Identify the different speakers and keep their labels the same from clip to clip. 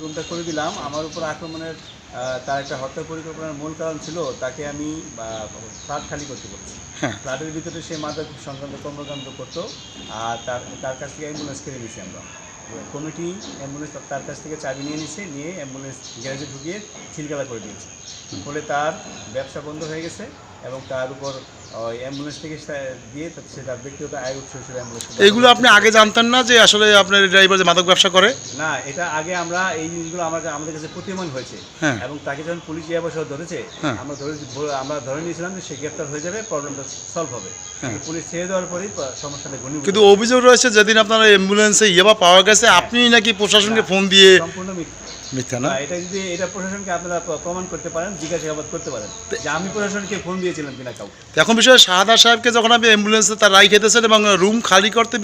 Speaker 1: রুমটা করে দিলাম। আমার উপর আক্রমণের তার একটা হত্যা পরিকল্পনার মূল কারণ ছিল তাকে আমি ফ্ল্যাট খালি করতে বলছি।
Speaker 2: হ্যাঁ।
Speaker 1: ফ্ল্যাটের ভিতরে সে মাদক সংক্রান্ত কর্মকাণ্ড করতো আর তার তার কাছ থেকে অ্যাম্বুলেন্স কিনে নিয়েছি আমরা। কমিটি অ্যাম্বুলেন্স তার কাছ থেকে চাবি নিয়ে নিছে নিয়ে অ্যাম্বুলেন্স গ্যারেজে ঢুকিয়ে ছিলগালা করে দিয়েছে। ফলে তার ব্যবসা বন্ধ হয়ে গেছে এবং তার উপর ওই অ্যাম্বুলেন্স থেকে দিয়ে সে তার ব্যক্তিগত আয় উৎস হিসেবে অ্যাম্বুলেন্স
Speaker 2: এগুলো আপনি আগে জানতেন না যে আসলে আপনার ড্রাইভার যে মাদক ব্যবসা করে
Speaker 1: না এটা আগে আমরা এই জিনিসগুলো আমাদের আমাদের কাছে প্রতিমান হয়েছে
Speaker 2: হ্যাঁ।
Speaker 1: এবং তাকে যখন পুলিশ ইয়ে বসে ধরেছে
Speaker 2: হ্যাঁ।
Speaker 1: আমরা ধরে আমরা ধরে নিয়েছিলাম যে সে গ্রেপ্তার হয়ে যাবে প্রবলেমটা সলভ হবে
Speaker 2: হ্যাঁ।
Speaker 1: পুলিশ ছেড়ে দেওয়ার পরেই সমস্যাটা ঘনীভূত
Speaker 2: কিন্তু অভিযোগ রয়েছে যেদিন আপনার অ্যাম্বুলেন্সে ইয়েবা পাওয়া গেছে আপনি নাকি প্রশাসনকে ফোন দিয়ে
Speaker 1: সম্পূর্ণ মিথ্যা
Speaker 2: মিথ্যা না?
Speaker 1: এটা যদি এটা প্রশাসনকে আপনারা প্র- প্রমাণ করতে পারেন জিজ্ঞাসাবাদ করতে পারেন। যে আমি প্রশাসনকে ফোন দিয়েছিলাম কিনা কাউ
Speaker 2: এখন বিষয়ে শাহাদা সাহেবকে যখন আপনি অ্যাম্বুলেন্সে তার রাই খেতেছেন এবং রুম খালি করতে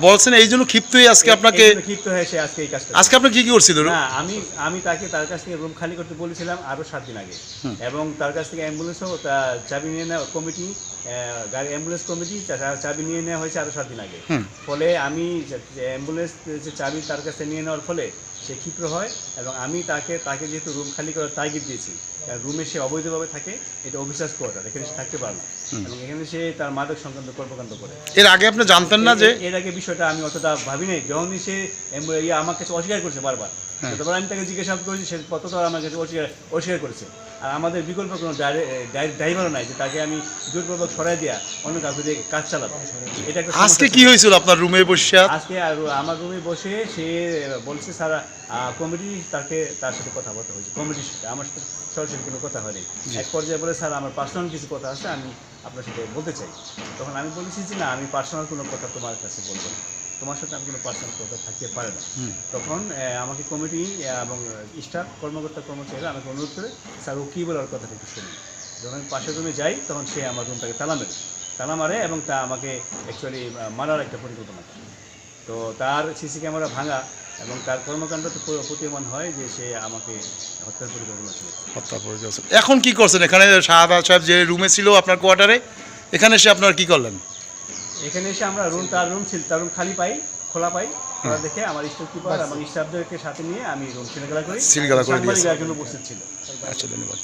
Speaker 2: বলছেন এই জন্য ক্ষিপ্তই আজকে আপনাকে
Speaker 1: ক্ষিপ্ত হয়ে সে আজকে এই কাজটা
Speaker 2: আজকে আপনি কি কি করছিল?
Speaker 1: না আমি আমি তাকে তার কাছ থেকে রুম খালি করতে বলেছিলাম আরও সাত দিন আগে। এবং তার কাছ থেকে অ্যাম্বুলেন্সও চাবি নিয়ে নেওয়া কমিটি গাড়ি অ্যাম্বুলেন্স কমিটি চাবি নিয়ে নেওয়া হয়েছে আরও সাত দিন আগে। ফলে আমি অ্যাম্বুলেন্স চাবি তার কাছে নিয়ে নেওয়ার ফলে সে ক্ষিপ্র হয় এবং আমি তাকে তাকে যেহেতু রুম খালি করার তাগিদ দিয়েছি কারণ রুমে সে অবৈধভাবে থাকে এটা অফিসার্স কোয়ার্টার এখানে সে থাকতে পারে না। এবং এখানে সে তার মাদক সংক্রান্ত কর্মকাণ্ড করে।
Speaker 2: এর আগে আপনি জানতেন না যে
Speaker 1: এর- আগে বিষয়টা আমি অতটা ভাবি নাই। যখনই সে আমার কাছে অস্বীকার করছে বারবার
Speaker 2: হ্যাঁ।
Speaker 1: যতবার আমি তাকে জিজ্ঞাসা করেছি সে ততটা আমার কাছে অস্বীকার অস্বীকার করেছে। আর আমাদের বিকল্প কোনো ড্রাইভারও নাই যে তাকে আমি জোরপূর্বক সরাই দেওয়া অন্য কাউকে দিয়ে কাজ চালাবো এটা
Speaker 2: আজকে কি হয়েছিল আপনার রুমে বসে?
Speaker 1: আজকে আর আমার রুমে বসে সে বলছে স্যার কমিটি তাকে তার সাথে কথাবার্তা হয়েছে। কমিটির সাথে আমার সাথে সরাসরি কোনো কথা হয়নি। এক পর্যায়ে বলে স্যার আমার পার্সোনাল কিছু কথা আছে আমি আপনার সাথে বলতে চাই। তখন আমি বলেছি যে না আমি পার্সোনাল কোনো কথা তোমার কাছে বলব না। তোমার সাথে আমি কোনো পার্সোনাল কথা থাকতে পারে না। তখন আমাকে কমিটি এবং স্টাফ কর্মকর্তা কর্মচারীরা আমাকে অনুরোধ করে স্যার ও কী বলার কথাটা একটু শুনি যখন আমি পাশের রুমে যাই তখন সে আমার রুমটাকে তালা মেরে তালা মারে এবং তা আমাকে অ্যাকচুয়ালি মারার একটা পরিকল্পনা তো তার সিসি ক্যামেরা ভাঙা এবং তার কর্মকাণ্ড তো পুরো প্রতীয়মান হয় যে সে আমাকে হত্যার পরিকল্পনা ছিল।
Speaker 2: হত্যা করে দিয়েছেন। এখন কি করছেন? এখানে শাহাদা সাহেব যে রুমে ছিল আপনার কোয়ার্টারে এখানে এসে আপনার কি করলেন?
Speaker 1: এখানে এসে আমরা রুম তার রুম ছিল তার রুম খালি পাই খোলা পাই। খোলা দেখে আমার স্টোর কিপার আমার স্টাফদেরকে সাথে নিয়ে আমি রুম সিলগালা করি।
Speaker 2: সিলগালা করে দিয়েছে।
Speaker 1: উপস্থিত ছিল।
Speaker 2: আচ্ছা ধন্যবাদ।